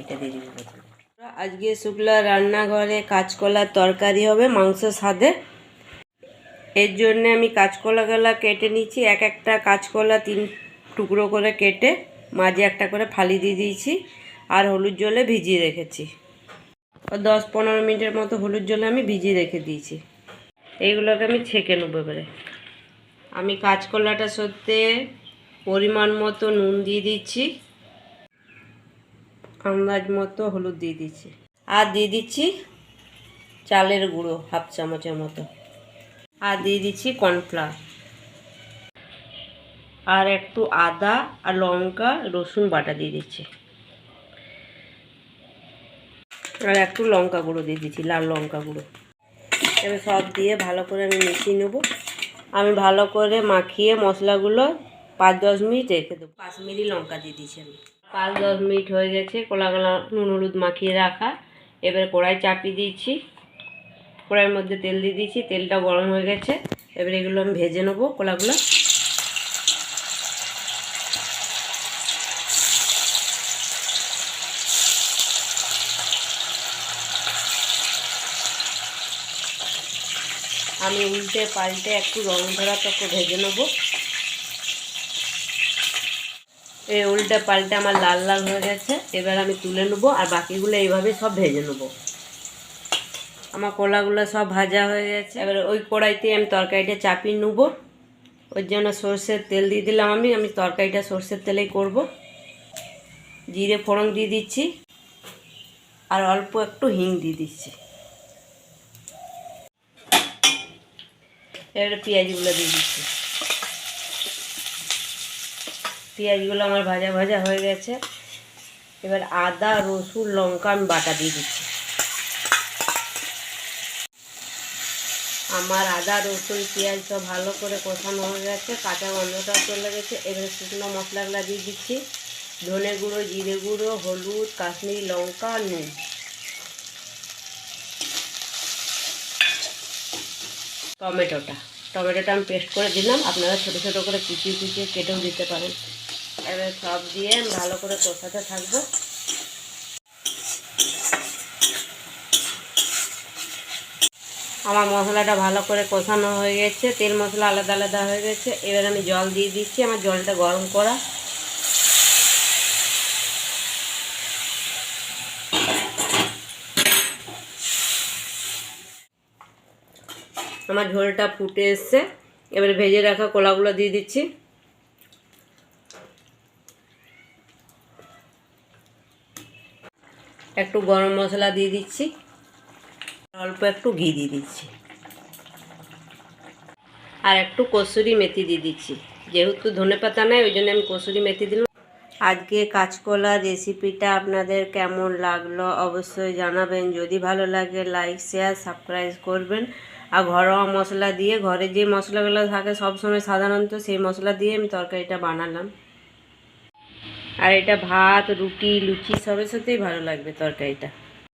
এটা দিয়ে দিবি আজকে শুক্লা রান্নাঘরে কাঁচকলার তরকারি হবে, মাংস স্বাদে এর জন্য আমি কাঁচকলাগুলো কেটে নিচ্ছি। এক একটা কাঁচকলা তিন টুকরো করে কেটে মাঝে একটা করে ফালি দিয়ে দিয়েছি আর হলুদ জলে ভিজিয়ে রেখেছি। দশ পনেরো মিনিটের মতো হলুদ জলে আমি ভিজিয়ে রেখে দিয়েছি। এইগুলোকে আমি ছেঁকে নেব এবারে। আমি কাঁচকলাটা সত্যি পরিমাণ মতো নুন দিয়ে দিচ্ছি। আন্দাজ মতো হলুদ দিয়ে দিচ্ছি। আর দিয়ে দিচ্ছি চালের গুঁড়ো, হাফ চামচের মতো। আর দিয়ে দিচ্ছি কর্নফ্লাওয়ার। আর একটু আদা আর লঙ্কা, রসুন বাটা দিয়ে দিচ্ছি। আর একটু লঙ্কা গুঁড়ো দিয়ে দিচ্ছি, লাল লঙ্কা গুঁড়ো। এবার সব দিয়ে ভালো করে আমি মিশিয়ে নেব। আমি ভালো করে মাখিয়ে মশলাগুলো পাঁচ দশ মিনিট রেখে দেবো। পাঁচ কাশ্মীরি লঙ্কা দিয়ে দিচ্ছি আমি। পাঁচ দশ মিনিট হয়ে গেছে কোলাগুলো নুন হলুদ মাখিয়ে রাখা। এবার কড়াই চাপিয়ে দিয়েছি। কড়াইয়ের মধ্যে তেল দিয়ে দিয়েছি, তেলটা গরম হয়ে গেছে। এবার এগুলো আমি ভেজে নেব কোলাগুলো। আমি উল্টে পাল্টে একটু রং ধরা তক ভেজে নেব। এই উল্টে পাল্টে আমার লাল লাল হয়ে গেছে। এবার আমি তুলে নেব আর বাকিগুলো এইভাবে সব ভেজে নেব। আমার কলাগুলো সব ভাজা হয়ে গেছে। এবার ওই কড়াইতে আমি তরকারিটা চাপিয়ে নেব। ওর জন্য সর্ষের তেল দিয়ে দিলাম আমি। আমি তরকারিটা সর্ষের তেলেই করব। জিরে ফোড়ন দিয়ে দিচ্ছি। আর অল্প একটু হিং দিয়ে দিচ্ছি। এবারে পেঁয়াজগুলো দিয়ে দিচ্ছি। পেঁয়াজগুলো আমার ভাজা ভাজা হয়ে গেছে। এবার আদা, রসুন, লঙ্কা আমি বাটা দিয়ে দিচ্ছি। আমার আদা, রসুন, পেঁয়াজ সব ভালো করে কষানো হয়ে গেছে, কাঁচা গন্ধটাও চলে গেছে। এবারে শুকনো মশলাগুলো দিয়ে দিচ্ছি। ধনে গুঁড়ো, জিরে গুঁড়ো, হলুদ, কাশ্মীরি লঙ্কা, নুন। টমেটোটা। টমেটোটা আমি পেস্ট করে দিলাম। আপনারা ছোটো ছোটো করে কুচিয়ে কুচিয়ে কেটেও দিতে পারেন। এবার সব দিয়ে ভালো করে কষাতে থাকব। আমার মশলাটা ভালো করে কষানো হয়ে গেছে, তেল মশলা আলাদা আলাদা হয়ে গেছে। এবার আমি জল দিয়ে দিচ্ছি, আমার জলটা গরম করা। আমার ঝোলটা ফুটে এসছে। এবারে ভেজে রাখা কলাগুলো দিয়ে দিচ্ছি। একটু গরম মশলা দিয়ে দিচ্ছি। অল্প একটু ঘি দিয়ে দিচ্ছি। আর একটু কসুরি মেথি দিয়ে দিচ্ছি। যেহেতু ধনে পাতা নেই, ওই জন্য আমি কসুরি মেথি দিলাম। আজকে কাঁচকলা রেসিপিটা আপনাদের কেমন লাগল অবশ্যই জানাবেন। যদি ভালো লাগে, লাইক, শেয়ার, সাবস্ক্রাইব করবেন। আর ঘরোয়া মশলা দিয়ে, ঘরে যে মশলাগুলো থাকে, সবসময় সাধারণত সেই মশলা দিয়ে আমি তরকারিটা বানালাম। আর এটা ভাত রুটি লুচি সবের সাথেই ভালো লাগবে তরকারিটা।